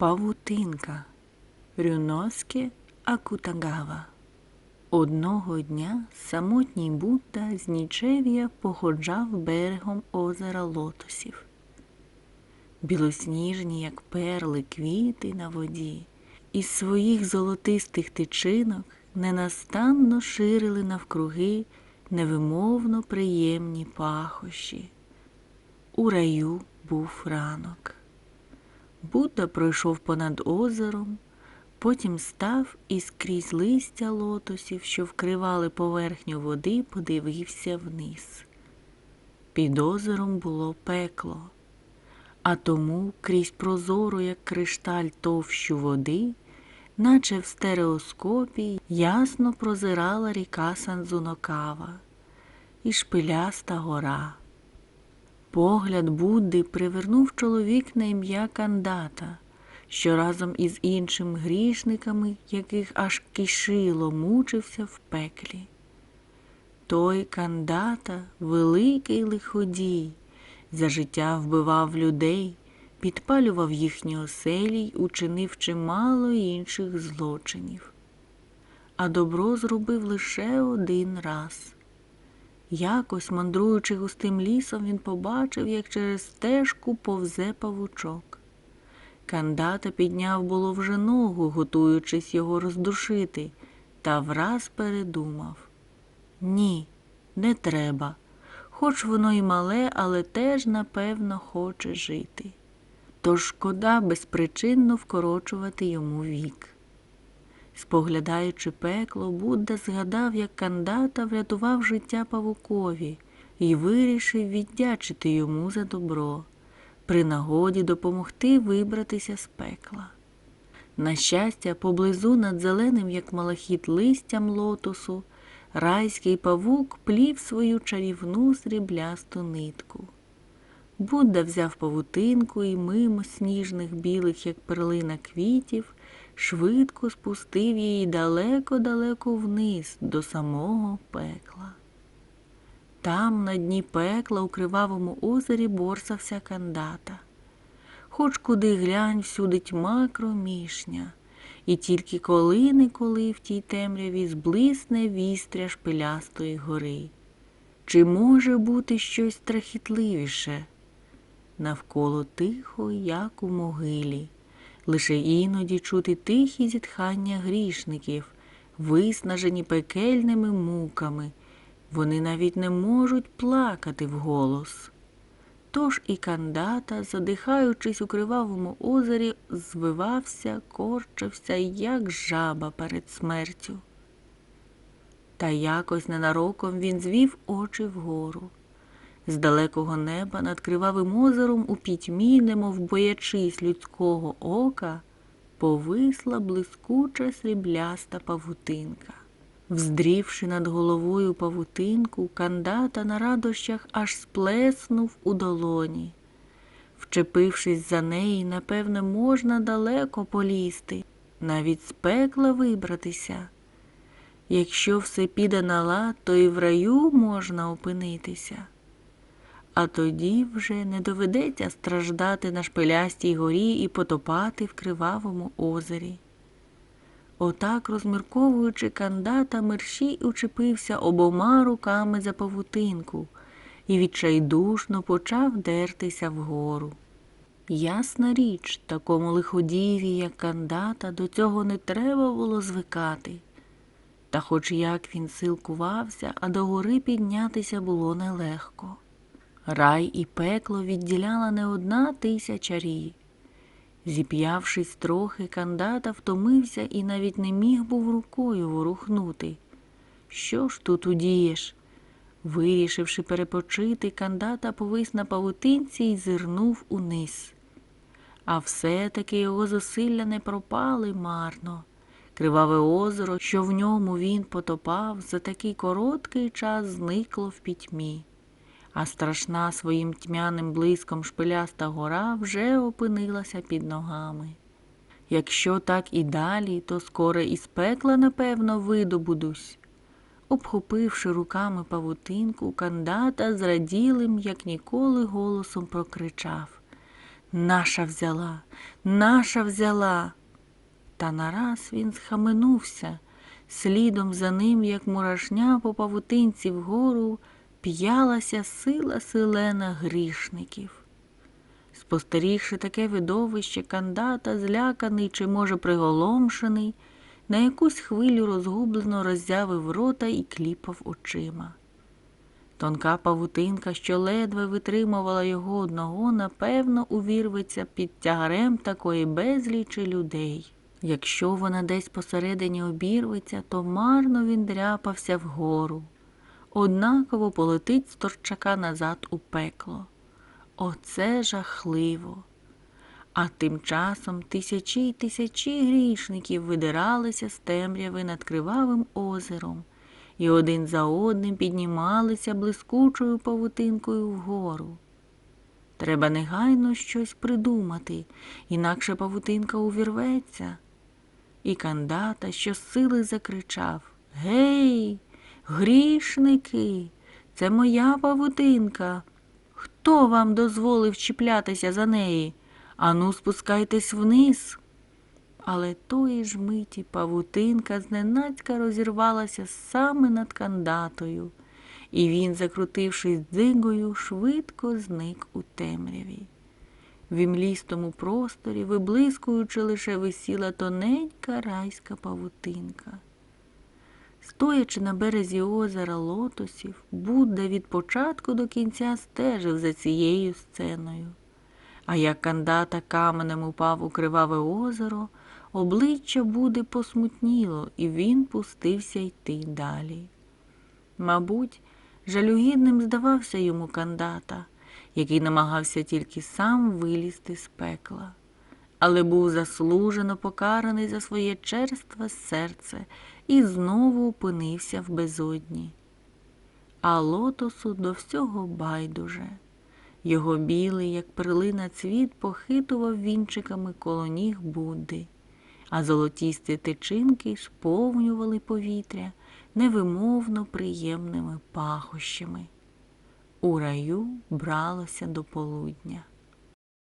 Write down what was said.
Павутинка Рюноске Акутагава. Одного дня самотній Будда з нічев'я походжав берегом озера лотосів. Білосніжні, як перли, квіти на воді, із своїх золотистих тичинок ненастанно ширили навкруги невимовно приємні пахощі. У раю був ранок. Будда пройшов понад озером, потім став і скрізь листя лотосів, що вкривали поверхню води, подивився вниз. Під озером було пекло, а тому крізь прозору, як кришталь товщу води, наче в стереоскопі ясно прозирала ріка Санзунокава і шпиляста гора. Погляд Будди привернув чоловік на ім'я Кандата, що разом із іншими грішниками, яких аж кишило, мучився в пеклі. Той Кандата, великий лиходій, за життя вбивав людей, підпалював їхні оселі й учинив чимало інших злочинів. А добро зробив лише один раз. Якось, мандруючи густим лісом, він побачив, як через стежку повзе павучок. Кандата підняв було вже ногу, готуючись його роздушити, та враз передумав. Ні, не треба. Хоч воно й мале, але теж, напевно, хоче жити. Тож шкода безпричинно вкорочувати йому вік. Споглядаючи пекло, Будда згадав, як кандата врятував життя павукові і вирішив віддячити йому за добро, при нагоді допомогти вибратися з пекла. На щастя, поблизу над зеленим, як малахіт листям лотосу, райський павук плів свою чарівну сріблясту нитку. Будда взяв павутинку і мимо сніжних білих, як перлина квітів, швидко спустив її далеко-далеко вниз до самого пекла. Там, на дні пекла, у кривавому озері борсався кандата. Хоч куди глянь, всюди тьма кромішня, і тільки коли-неколи в тій темряві зблисне вістря шпилястої гори. Чи може бути щось страхітливіше? Навколо тихо, як у могилі лише іноді чути тихі зітхання грішників, виснажені пекельними муками. Вони навіть не можуть плакати вголос. Тож і кандата, задихаючись у кривавому озері, звивався, корчився, як жаба перед смертю. Та якось ненароком він звів очі вгору. З далекого неба над кривавим озером у пітьмі, немов боячись людського ока, повисла блискуча срібляста павутинка. Вздрівши над головою павутинку, кандата на радощах аж сплеснув у долоні. Вчепившись за неї, напевне, можна далеко полізти, навіть з пекла вибратися. Якщо все піде на лад, то і в раю можна опинитися а тоді вже не доведеться страждати на шпилястій горі і потопати в кривавому озері. Отак, розмірковуючи, кандата мерщій учепився обома руками за павутинку і відчайдушно почав дертися вгору. Ясна річ, такому лиходієві, як кандата, до цього не треба було звикати. Та хоч як він силкувався, а до гори піднятися було нелегко. Рай і пекло відділяла не одна тисяча рій. Зіп'явшись трохи, кандата втомився і навіть не міг був рукою ворухнути. Що ж тут удієш? Вирішивши перепочити, кандата повис на павутинці і зирнув униз. А все-таки його зусилля не пропали марно. Криваве озеро, що в ньому він потопав, за такий короткий час зникло в пітьмі а страшна своїм тьмяним блиском шпиляста гора вже опинилася під ногами. Якщо так і далі, то скоро із пекла, напевно, видобудусь. Обхопивши руками павутинку, кандата зраділим, як ніколи, голосом прокричав Наша взяла, наша взяла. Та нараз він схаменувся, слідом за ним, як мурашня по павутинці вгору, п'ялася сила селена грішників. Спостерігши таке видовище, кандата, зляканий чи, може, приголомшений, на якусь хвилю розгублено роззявив рота і кліпав очима. Тонка павутинка, що ледве витримувала його одного, напевно, увірветься під тягарем такої безлічі людей. Якщо вона десь посередині обірветься, то марно він дряпався вгору. Однаково полетить з торчака назад у пекло. Оце жахливо. А тим часом тисячі й тисячі грішників видиралися з темряви над кривавим озером і один за одним піднімалися блискучою павутинкою вгору. Треба негайно щось придумати, інакше павутинка увірветься. І кандата щосили закричав Гей, грішники, це моя павутинка. Хто вам дозволив чіплятися за неї? Ану, спускайтесь вниз. Але тої ж миті павутинка зненацька розірвалася саме над кандатою, і він, закрутившись дзигою, швидко зник у темряві. В імлістому просторі, виблискуючи, лише висіла тоненька райська павутинка. Стоячи на березі озера лотосів, Будда від початку до кінця стежив за цією сценою. А як кандата каменем упав у криваве озеро, обличчя Буди посмутніло, і він пустився йти далі. Мабуть, жалюгідним здавався йому кандата, який намагався тільки сам вилізти з пекла, але був заслужено покараний за своє черстве серце і знову опинився в безодні. А лотосу до всього байдуже. Його білий, як перлина цвіт, похитував вінчиками коло ніг Будди, а золотісті тичинки сповнювали повітря невимовно приємними пахощами. У раю бралося до полудня.